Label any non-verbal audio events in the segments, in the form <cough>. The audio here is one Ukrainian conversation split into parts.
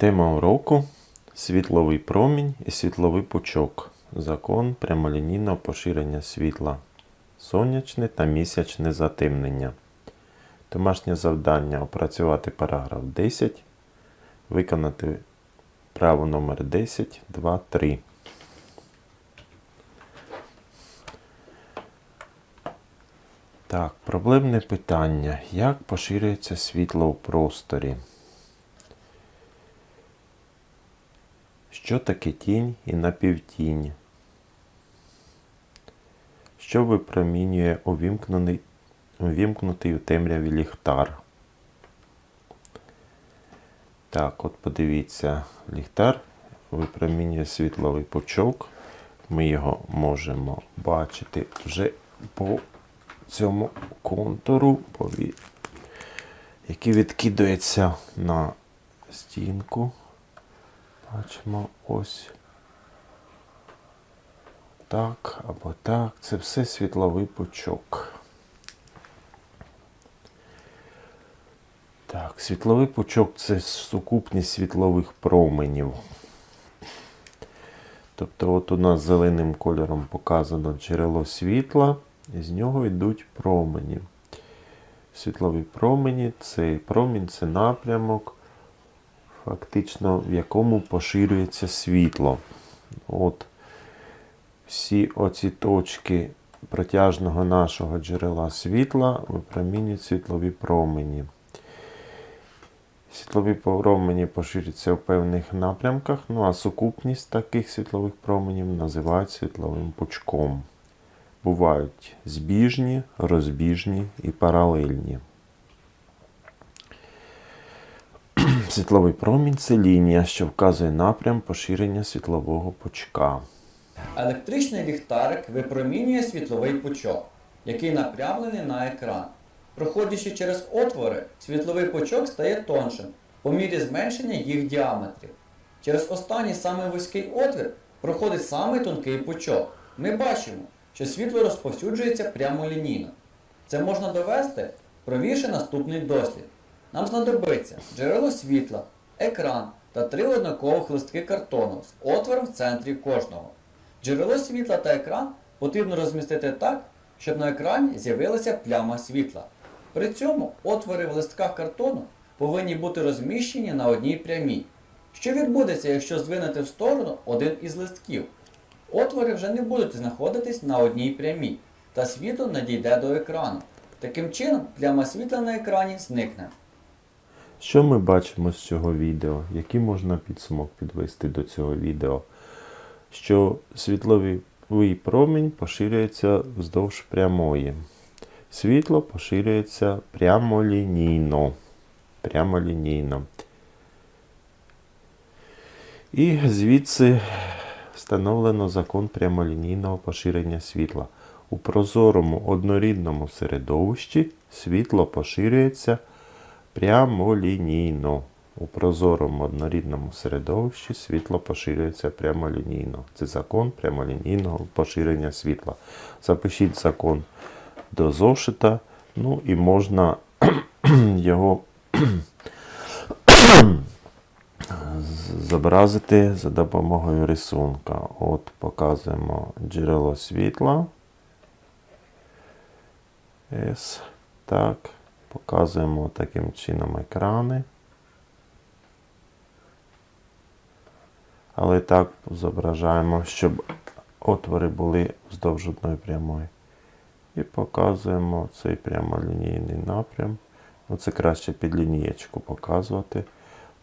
Тема уроку світловий промінь і світловий пучок. Закон прямолінійного поширення світла. Сонячне та місячне затемнення. Домашнє завдання опрацювати параграф 10. Виконати право номер 10, 2, 3. Так, проблемне питання. Як поширюється світло у просторі? Що таке тінь і напівтінь? Що випромінює увімкнений, увімкнутий у темряві ліхтар? Так, от подивіться, ліхтар випромінює світловий пучок. Ми його можемо бачити вже по цьому контуру, який відкидується на стінку. Бачимо ось так або так. Це все світловий пучок. Так, світловий пучок це сукупність світлових променів. Тобто, от у нас зеленим кольором показано джерело світла, і з нього йдуть промені. Світлові промені це промінь, це напрямок, фактично в якому поширюється світло. От всі оці точки протяжного нашого джерела світла випромінюють світлові промені. Світлові промені поширюються в певних напрямках, ну а сукупність таких світлових променів називають світловим пучком. Бувають збіжні, розбіжні і паралельні. Світловий промінь це лінія, що вказує напрям поширення світлового пучка. Електричний ліхтарик випромінює світловий пучок, який напрямлений на екран. Проходячи через отвори, світловий пучок стає тоншим по мірі зменшення їх діаметрів. Через останній самий вузький отвір проходить самий тонкий пучок. Ми бачимо, що світло розповсюджується прямолінійно. Це можна довести, провівши наступний дослід. Нам знадобиться джерело світла, екран та три однакових листки картону з отвором в центрі кожного. Джерело світла та екран потрібно розмістити так, щоб на екрані з'явилася пляма світла. При цьому отвори в листках картону повинні бути розміщені на одній прямій. Що відбудеться, якщо здвинути в сторону один із листків? Отвори вже не будуть знаходитись на одній прямій, та світло надійде до екрану. Таким чином, пляма світла на екрані зникне. Що ми бачимо з цього відео? Який можна підсумок підвести до цього відео? Що світловий промінь поширюється вздовж прямої. Світло поширюється прямолінійно. Прямолінійно. І звідси встановлено закон прямолінійного поширення світла. У прозорому однорідному середовищі світло поширюється прямолінійно. У прозорому однорідному середовищі світло поширюється прямолінійно. Це закон прямолінійного поширення світла. Запишіть закон до зошита, ну і можна <clears throat> його <clears throat> зобразити за допомогою рисунка. От показуємо джерело світла. S. Так. Показуємо таким чином екрани. Але так зображаємо, щоб отвори були вздовж одної прямої. І показуємо цей прямолінійний напрям. Ну, це краще під лінієчку показувати,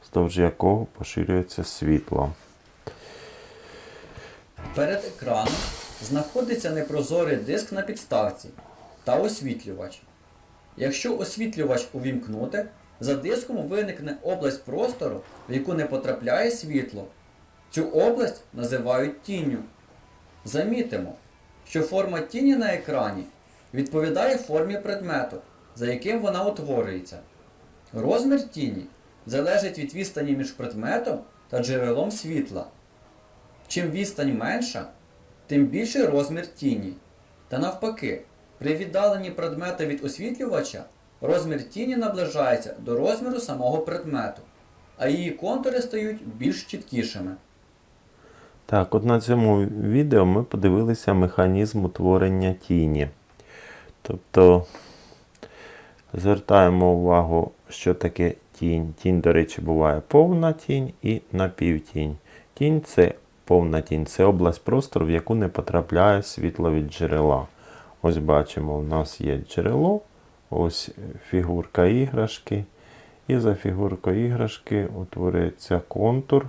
вздовж якого поширюється світло. Перед екраном знаходиться непрозорий диск на підставці та освітлювач. Якщо освітлювач увімкнути, за диском виникне область простору, в яку не потрапляє світло. Цю область називають тінню. Замітимо, що форма тіні на екрані відповідає формі предмету, за яким вона утворюється. Розмір тіні залежить від відстані між предметом та джерелом світла. Чим відстань менша, тим більший розмір тіні. Та навпаки, при віддаленні предмета від освітлювача розмір тіні наближається до розміру самого предмету. а її контури стають більш чіткішими. Так, от на цьому відео ми подивилися механізм утворення тіні. Тобто звертаємо увагу, що таке тінь. Тінь, до речі, буває повна тінь і напівтінь. Тінь це повна тінь, це область простору, в яку не потрапляє світло від джерела. Ось бачимо, у нас є джерело, ось фігурка іграшки. І за фігуркою іграшки утворюється контур,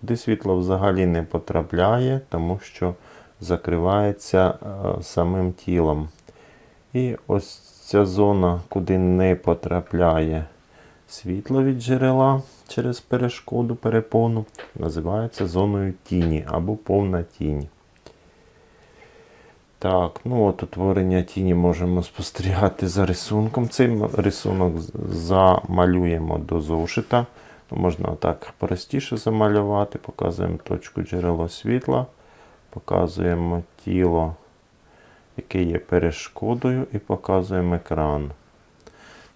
куди світло взагалі не потрапляє, тому що закривається е, самим тілом. І ось ця зона, куди не потрапляє світло від джерела через перешкоду перепону, називається зоною тіні або повна тінь. Так, ну от утворення тіні можемо спостерігати за рисунком. Цей рисунок замалюємо до зошита. Можна так простіше замалювати. Показуємо точку джерело світла, показуємо тіло, яке є перешкодою, і показуємо екран.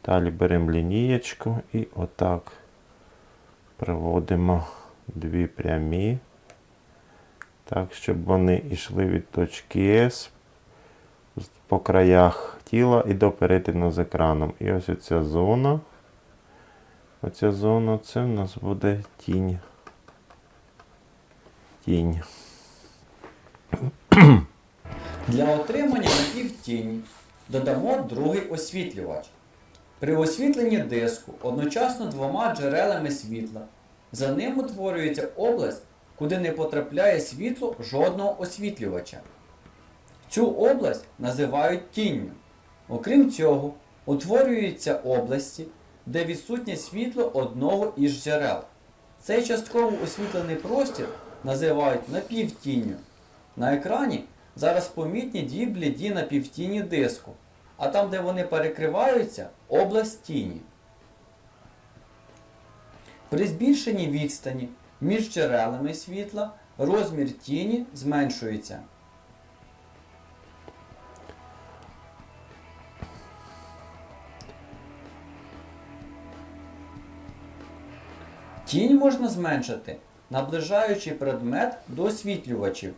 Далі беремо лінієчку і отак проводимо дві прямі. Так, щоб вони йшли від точки С по краях тіла і до перетину з екраном. І ось оця зона. Оця зона це в нас буде тінь. Тінь. Для отримання напівтіні додамо другий освітлювач. При освітленні диску одночасно двома джерелами світла. За ним утворюється область, куди не потрапляє світло жодного освітлювача. Цю область називають тінню. Окрім цього, утворюються області, де відсутнє світло одного із джерел. Цей частково освітлений простір називають напівтінню. На екрані зараз помітні дві бліді напівтіні диску, а там, де вони перекриваються, область тіні. При збільшенні відстані між джерелами світла розмір тіні зменшується. Тінь можна зменшити, наближаючи предмет до освітлювачів.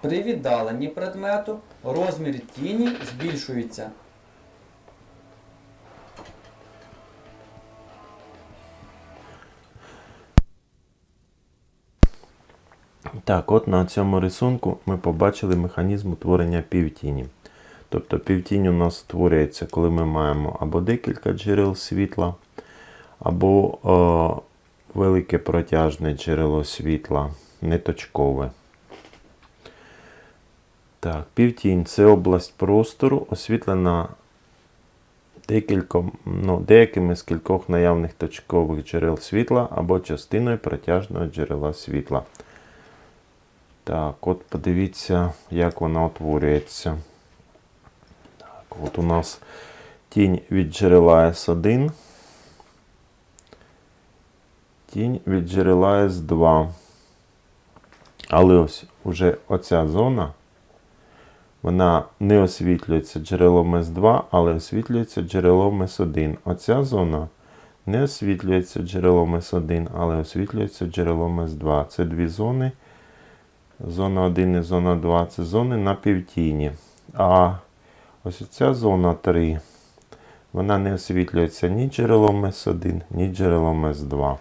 При віддаленні предмету розмір тіні збільшується. Так, от на цьому рисунку ми побачили механізм утворення півтіні. Тобто півтінь у нас створюється, коли ми маємо або декілька джерел світла, або е, велике протяжне джерело світла, неточкове. Так, півтінь це область простору, освітлена декільком, ну, деякими з кількох наявних точкових джерел світла або частиною протяжного джерела світла. Так, от подивіться, як вона утворюється. От у нас тінь від джерела S1. Тінь від джерела S2. Але ось уже оця зона, вона не освітлюється джерелом S2, але освітлюється джерелом S1. Оця зона не освітлюється джерелом S1, але освітлюється джерелом S2. Це дві зони. Зона 1 і зона 2 це зони на півтіні. А ось ця зона 3, вона не освітлюється ні джерелом С1, ні джерелом С2.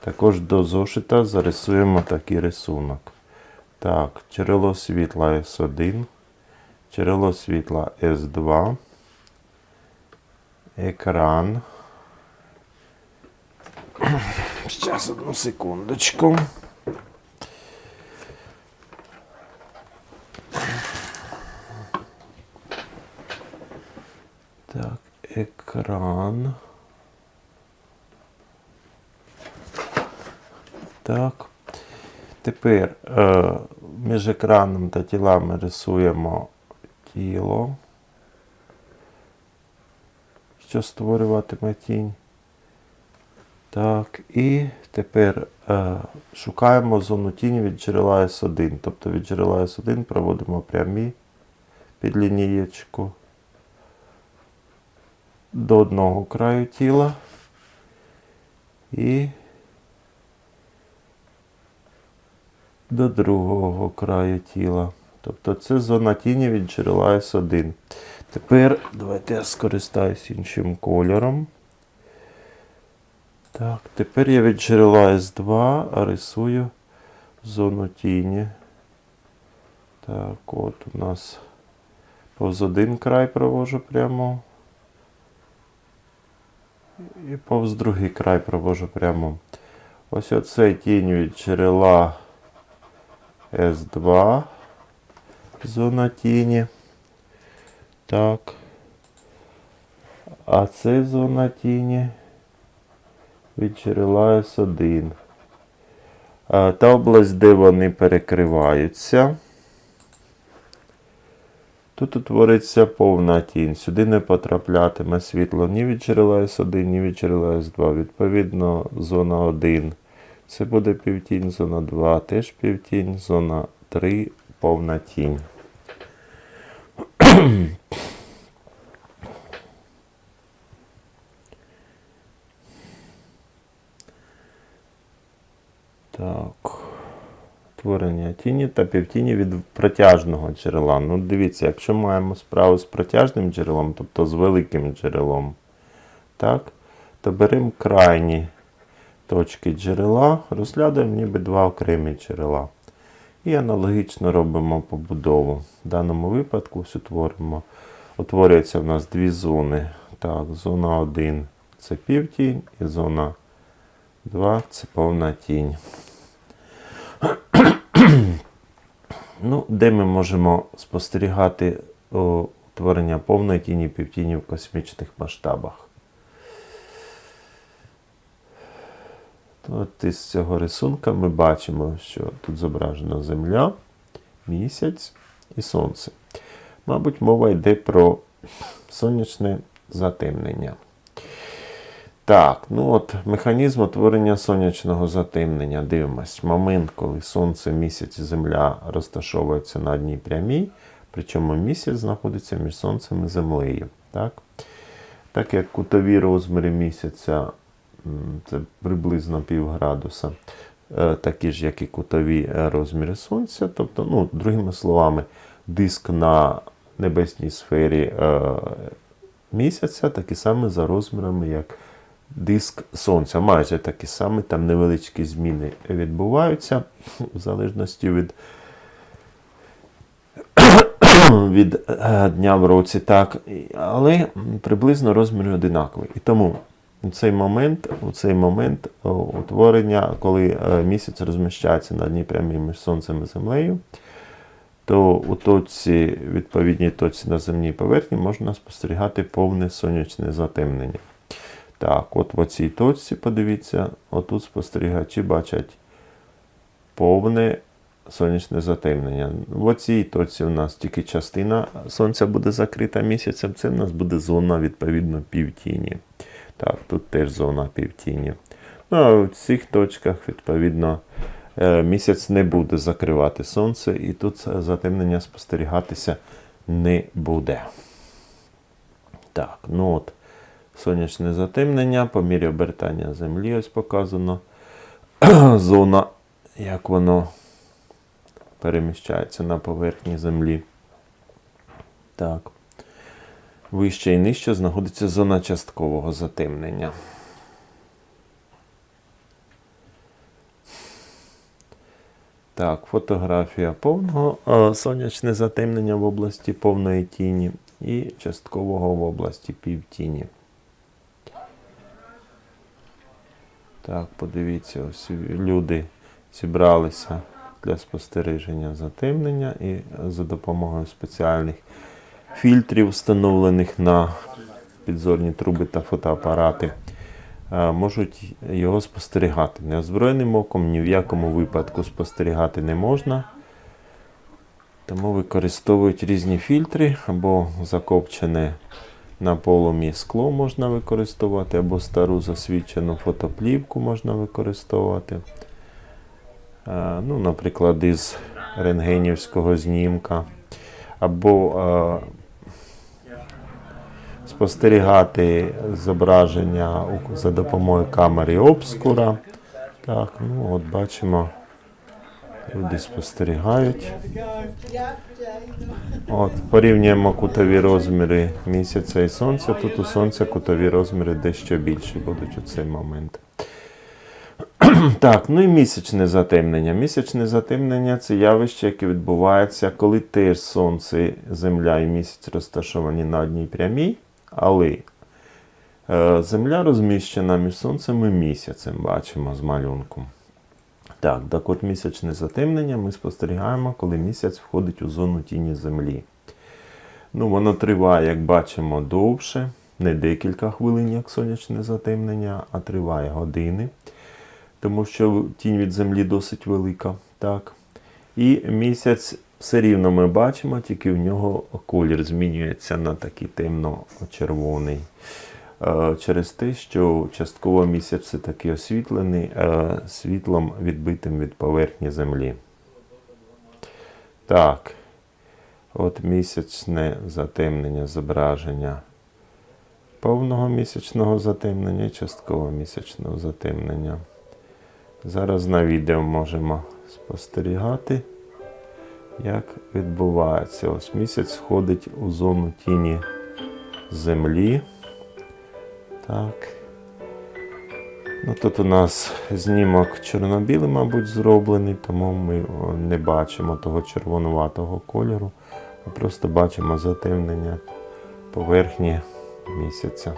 Також до зошита зарисуємо такий рисунок. Так, джерело світла С1, джерело світла С2, екран. Зараз одну секундочку. Так, екран. Так. Тепер е, між екраном та тілами рисуємо тіло, що створюватиме тінь. Так, і тепер е, шукаємо зону тіні від джерела S1. Тобто від джерела S1 проводимо прямі під лінієчку. До одного краю тіла і до другого краю тіла. Тобто це зона тіні від джерела С1. Тепер давайте я скористаюсь іншим кольором. Так, тепер я від джерела С2 рисую зону тіні. Так, от у нас повз один край провожу прямо. І повз другий край провожу прямо. Ось оце тінь від джерела С2. Зона тіні. Так. А це зона тіні від джерела С1. Та область, де вони перекриваються. Тут утвориться повна тінь. Сюди не потраплятиме світло ні від джерела С1, ні від джерела С2. Відповідно, зона 1. Це буде півтінь, зона 2, теж півтінь, зона 3 повна тінь. Так. Творення тіні та півтіні від протяжного джерела. Ну, дивіться, якщо маємо справу з протяжним джерелом, тобто з великим джерелом, так, то беремо крайні точки джерела, розглядаємо ніби два окремі джерела. І аналогічно робимо побудову. В даному випадку ось утворимо. Утворюється в нас дві зони. Так, зона 1 це півтінь, і зона 2 це повна тінь. <clears throat> Ну, де ми можемо спостерігати утворення повної тіні півтіні в космічних масштабах? От із цього рисунка ми бачимо, що тут зображена Земля, місяць і Сонце. Мабуть, мова йде про сонячне затемнення. Так, ну от механізм утворення сонячного затемнення. Дивимось. Момент, коли Сонце, місяць і Земля розташовуються на одній прямій, причому місяць знаходиться між Сонцем і Землею. Так, так як кутові розміри місяця це приблизно пів градуса, е, такі ж, як і кутові е, розміри Сонця. Тобто, ну, другими словами, диск на небесній сфері е, місяця такий самий за розмірами, як диск Сонця. Майже такі самі, там невеличкі зміни відбуваються в залежності від, <coughs> від е, дня в році, так, але приблизно розміри одинакові. І тому у цей момент, у цей момент утворення, коли е, місяць розміщається на одній прямій між Сонцем і Землею, то у точці, відповідній точці на земній поверхні можна спостерігати повне сонячне затемнення. Так, от в цій точці, подивіться, отут спостерігачі бачать повне сонячне затемнення. В цій точці у нас тільки частина сонця буде закрита місяцем, це в нас буде зона, відповідно, півтіні. Так, тут теж зона півтіні. Ну, а в цих точках, відповідно, е, місяць не буде закривати сонце, і тут затемнення спостерігатися не буде. Так, ну от сонячне затемнення по мірі обертання Землі ось показано. <clears throat> Зона, як воно переміщається на поверхні Землі. Так. Вище і нижче знаходиться зона часткового затемнення. Так, фотографія повного е, сонячне затемнення в області повної тіні і часткового в області півтіні. Так, подивіться, ось люди зібралися для спостереження затемнення і за допомогою спеціальних фільтрів, встановлених на підзорні труби та фотоапарати, е, можуть його спостерігати. Неозброєним оком ні в якому випадку спостерігати не можна. Тому використовують різні фільтри або закопчене на полум'ї скло можна використовувати, або стару засвідчену фотоплівку можна використовувати. Е, Ну, наприклад, із рентгенівського знімка. Або е, спостерігати зображення за допомогою камери обскура. Так, ну от бачимо, люди спостерігають. От, порівнюємо кутові розміри місяця і сонця. Тут у сонця кутові розміри дещо більші будуть у цей момент. <clears throat> Так, ну і місячне затемнення. Місячне затемнення це явище, яке відбувається, коли теж сонце, земля і місяць розташовані на одній прямій, але е, земля розміщена між сонцем і місяцем, бачимо з малюнком. Так, так от місячне затемнення ми спостерігаємо, коли місяць входить у зону тіні Землі. Ну, воно триває, як бачимо, довше, не декілька хвилин, як сонячне затемнення, а триває години, тому що тінь від Землі досить велика. Так. І місяць все рівно ми бачимо, тільки в нього колір змінюється на такий темно-червоний. Е, Через те, що частково місяць все таки освітлений е, світлом відбитим від поверхні Землі. Так. От місячне затемнення зображення повного місячного затемнення і часткового місячного затемнення. Зараз на відео можемо спостерігати, як відбувається. Ось місяць входить у зону тіні Землі. Так. Ну, тут у нас знімок чорно-білий, мабуть, зроблений, тому ми не бачимо того червонуватого кольору, а просто бачимо затемнення поверхні місяця.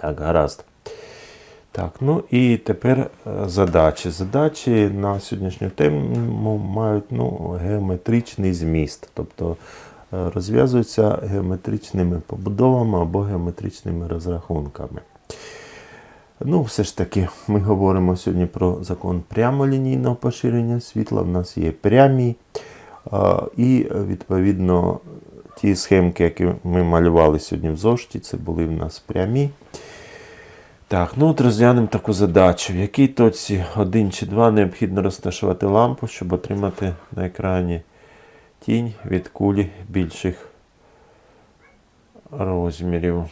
Так, гаразд. Так, ну і тепер е, задачі. Задачі на сьогоднішню тему мають ну, геометричний зміст, тобто е, розв'язуються геометричними побудовами або геометричними розрахунками. Ну, все ж таки, ми говоримо сьогодні про закон прямолінійного поширення світла. В нас є прямі, і відповідно ті схемки, які ми малювали сьогодні в зошиті, це були в нас прямі. Так, ну от розглянемо таку задачу. В якій точці 1 чи 2 необхідно розташувати лампу, щоб отримати на екрані тінь від кулі більших розмірів.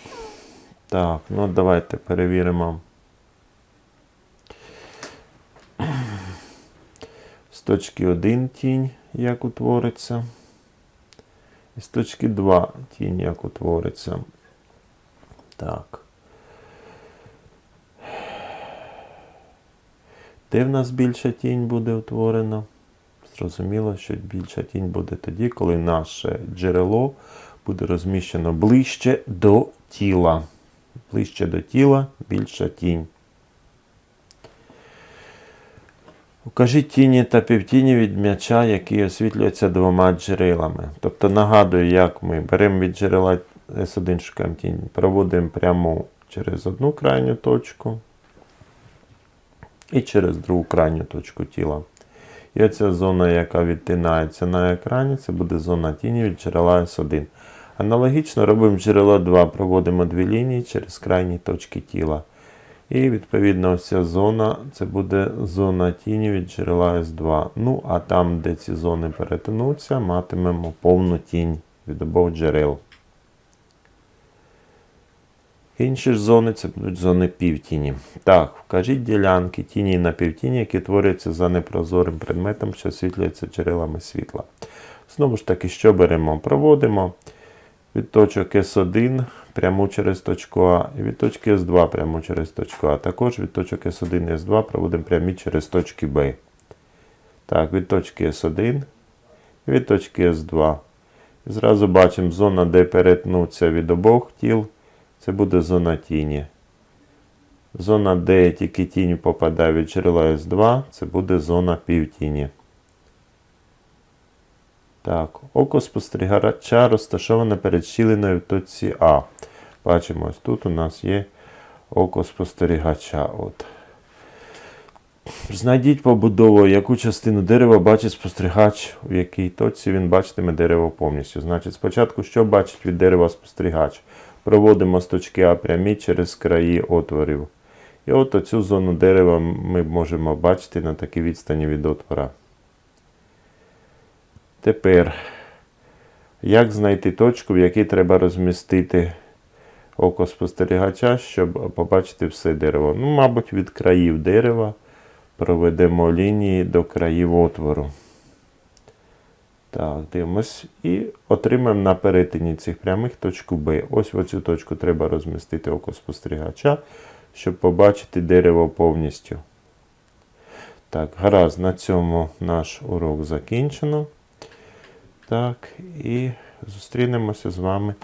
Так, ну давайте перевіримо. Точки 1 тінь, як утвориться. І з точки 2 тінь, як утвориться. Так. Де в нас більша тінь буде утворена? Зрозуміло, що більша тінь буде тоді, коли наше джерело буде розміщено ближче до тіла. Ближче до тіла більша тінь. Укажіть тіні та півтіні від м'яча, який освітлюється двома джерелами. Тобто нагадую, як ми беремо від джерела S1 шукаємо тінь, проводимо пряму через одну крайню точку і через другу крайню точку тіла. І оця зона, яка відтинається на екрані, це буде зона тіні від джерела S1. Аналогічно робимо джерело 2, проводимо дві лінії через крайні точки тіла. І відповідно ця зона це буде зона тіні від джерела S2. Ну, а там, де ці зони перетинуться, матимемо повну тінь від обох джерел. Інші ж зони це будуть зони півтіні. Так, вкажіть ділянки тіні і напівтіні, які творюються за непрозорим предметом, що освітлюється джерелами світла. Знову ж таки, що беремо? Проводимо від точок S1 пряму через точку А, і від точки S2 пряму через точку А. Також від точок S1 і S2 проводимо прямі через точки Б. Так, від точки S1 і від точки S2. І зразу бачимо зона, де перетнуться від обох тіл. Це буде зона тіні. Зона, де тільки тінь попадає від джерела S2, це буде зона півтіні. Так, око спостерігача розташоване перед щілиною в точці А. Бачимо, ось тут у нас є око спостерігача. От. Знайдіть побудову, яку частину дерева бачить спостерігач, у якій точці він бачитиме дерево повністю. Значить, спочатку, що бачить від дерева спостерігач? Проводимо з точки А прямі через краї отворів. І от оцю зону дерева ми можемо бачити на такій відстані від отвора. Тепер, як знайти точку, в якій треба розмістити око спостерігача, щоб побачити все дерево. Ну, мабуть, від країв дерева проведемо лінії до країв отвору. Так, дивимось. І отримаємо на перетині цих прямих точку Б. Ось в цю точку треба розмістити око спостерігача, щоб побачити дерево повністю. Так, гаразд, на цьому наш урок закінчено. Так, і зустрінемося з вами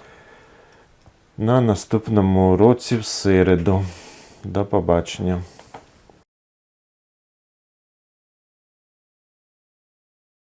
на наступному уроці в середу. До побачення.